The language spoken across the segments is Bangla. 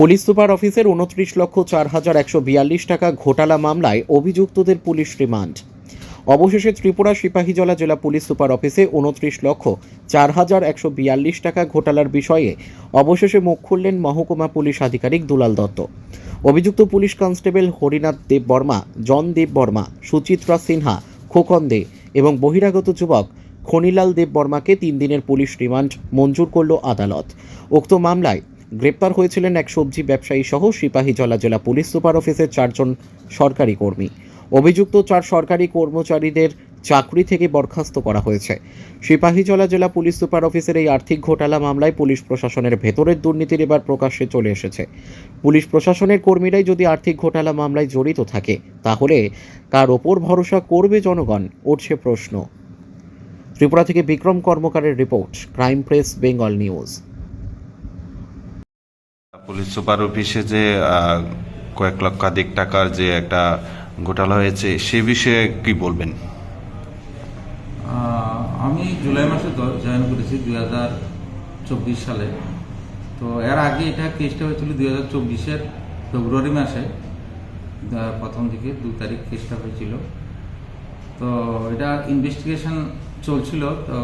পুলিশ সুপার অফিসের উনত্রিশ লক্ষ চার হাজার একশো বিয়াল্লিশ টাকা ঘোটালা মামলায় অভিযুক্তদের পুলিশ রিমান্ড। অবশেষে ত্রিপুরা সিপাহীজলা জেলা পুলিশ সুপার অফিসে উনত্রিশ লক্ষ চার হাজার একশো বিয়াল্লিশ টাকা ঘোটালার বিষয়ে অবশেষে মুখ খুললেন মহকুমা পুলিশ আধিকারিক দুলাল দত্ত। অভিযুক্ত পুলিশ কনস্টেবল হরিনাথ দেব বর্মা, জন দেব বর্মা, সুচিত্রা সিনহা, খোকন দে এবং বহিরাগত যুবক খনিলাল দেব বর্মাকে তিন দিনের পুলিশ রিমান্ড মঞ্জুর করল আদালত। উক্ত মামলায় গ্রেপ্তার হয়েছিলেন এক সবজি ব্যবসায়ী সহ সিপাহীজলা জেলা পুলিশ সুপার অফিসের চারজন সরকারি কর্মী। অভিযুক্ত চার সরকারি কর্মচারীদের চাকরি থেকে বরখাস্ত করা হয়েছে। সিপাহীজলা জেলা পুলিশ সুপার অফিসের এই আর্থিক ঘোটালা মামলায় পুলিশ প্রশাসনের ভেতরের দুর্নীতির এবার প্রকাশ্যে চলে এসেছে। পুলিশ প্রশাসনের কর্মীরাই যদি আর্থিক ঘোটালা মামলায় জড়িত থাকে, তাহলে কার ওপর ভরসা করবে জনগণ, উঠছে প্রশ্ন। ত্রিপুরা থেকে Bikram কর্মকারের report, crime press, Bengal news. Police super অফিসে যে কয়েক লক্ষাধিক টাকার যে একটা ঘোটালা হয়েছে, সে বিষয়ে কি বলবেন? আমি জুলাই মাসে জয়েন করেছি দুই হাজার চব্বিশ সালে। তো এর আগে এটা কেসটা হয়েছিল দুই হাজার চব্বিশের ফেব্রুয়ারি মাসে। প্রথম দিকে দু তারিখ কেসটা হয়েছিল। তো এটা ইনভেস্টিগেশন চলছিল। তো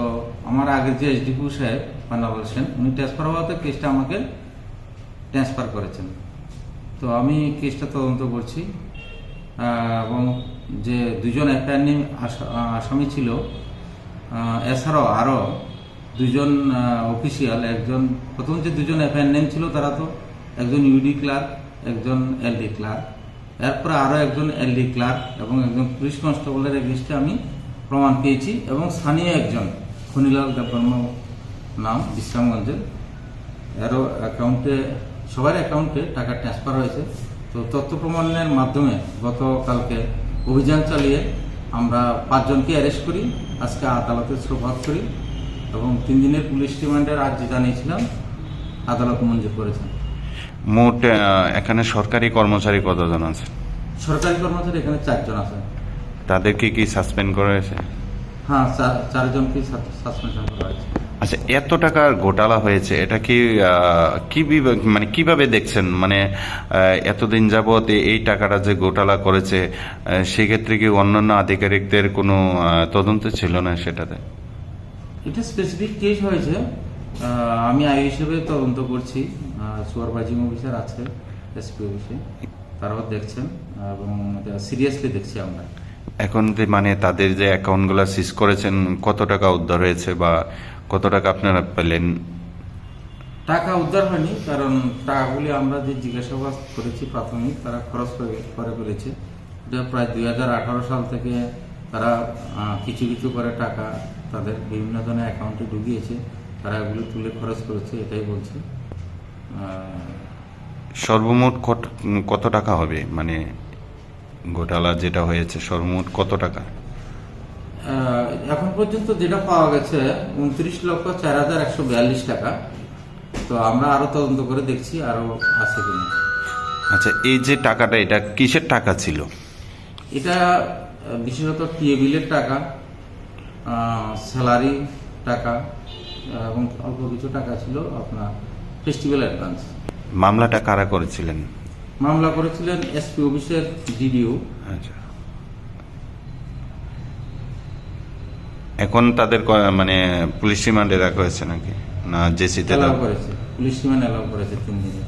আমার আগের যে এসডিপু সাহেব পান্না বলছেন উনি ট্রান্সফার হওয়াতে কেসটা আমাকে ট্রান্সফার করেছেন। তো আমি কেসটা তদন্ত করছি এবং যে দুজন অ্যাপার্নি আসামি ছিল এছাড়াও আরও দুজন অফিসিয়াল, একজন, প্রথম যে দুজন অ্যাফআইআর নেম ছিল তারা তো একজন ইউডি ক্লার্ক, একজন এলডি ক্লার্ক, এরপরে আরও একজন এলডি ক্লার্ক এবং একজন পুলিশ কনস্টেবলের এগেস্টে আমি প্রমাণ পেয়েছি এবং স্থানীয় একজন, খনিলাল দেববর্ম নাম, বিশ্রামগঞ্জের, এরও অ্যাকাউন্টে সবার অ্যাকাউন্টে টাকা ট্রান্সফার হয়েছে। তো তথ্য প্রমাণের মাধ্যমে গতকালকে অভিযান চালিয়ে আমরা পাঁচজনকে অ্যারেস্ট করি আজকে আদালতে সোভাগ করি এবং তিন দিনের পুলিশ রিমান্ডের আর্জি জানিয়েছিলাম আদালত মঞ্জুর করেছেন। মোট এখানে সরকারি কর্মচারী কতজন আছে? সরকারি কর্মচারী এখানে চারজন আছে। তাদেরকে কি সাসপেন্ড করা হয়েছে? হ্যাঁ চারজনকে সাসপেনশন করা হয়েছে। আচ্ছা এত টাকার ঘোটালা হয়েছে, এটা কি কি মানে কীভাবে দেখছেন? মানে এতদিন যাবৎ এই টাকাটা যে ঘোটালা করেছে সেক্ষেত্রে কি অন্যান্য আধিকারিকদের কোনো তদন্ত ছিল না সেটাতে? এটা স্পেসিফিক কেস হয়েছে। আমি আই হিসেবে তদন্ত করছি। সুপারভাইজিং অফিসার আছে এসপি অফিসে তারাও দেখছেন, এবং সিরিয়াসলি দেখছি আমরা। এখন যে মানে তাদের যে অ্যাকাউন্টগুলো সিজ করেছেন কত টাকা উদ্ধার হয়েছে বা কত টাকা আপনারা পেলেন? টাকা উদ্ধার হয়নি কারণ টাকাগুলি আমরা যে জিজ্ঞাসাবাদ করেছি প্রাথমিক তারা খরচ করে ফেলেছে। এটা প্রায় দুই হাজার আঠারো সাল থেকে তারা কিছু কিছু করে টাকা তাদের বিভিন্ন ধরনের অ্যাকাউন্টে ঢুকিয়েছে। তারা এগুলো তুলে খরচ করেছে এটাই বলছে। সর্বমোট কত টাকা হবে? মানে ঘোটালা যেটা হয়েছে সর্বমোট কত টাকা? এখন পর্যন্ত যেটা পাওয়া গেছে উনত্রিশ লক্ষ চার হাজার একশো বিয়াল্লিশ টাকা। তো আমরা আরও তদন্ত করে দেখছি আরও আছে কিনা। আচ্ছা এই যে টাকাটা এটা কিসের টাকা ছিল? এটা বিশেষত টিএবিলের টাকা স্যালারি টাকা এবং অল্প কিছু টাকা ছিল আপনার ফেস্টিভ্যাল অ্যাডভান্স। মামলাটা কারা করেছিলেন? মামলা করেছিলেন এসপি অফিসের ডিডিও। আচ্ছা। এখন তাদের মানে পুলিশ রিমান্ডে রাখা হয়েছে নাকি? না জেসিতে অ্যালাউ করেছে। পুলিশ রিমান্ড অ্যালাউ করেছে তিন দিনে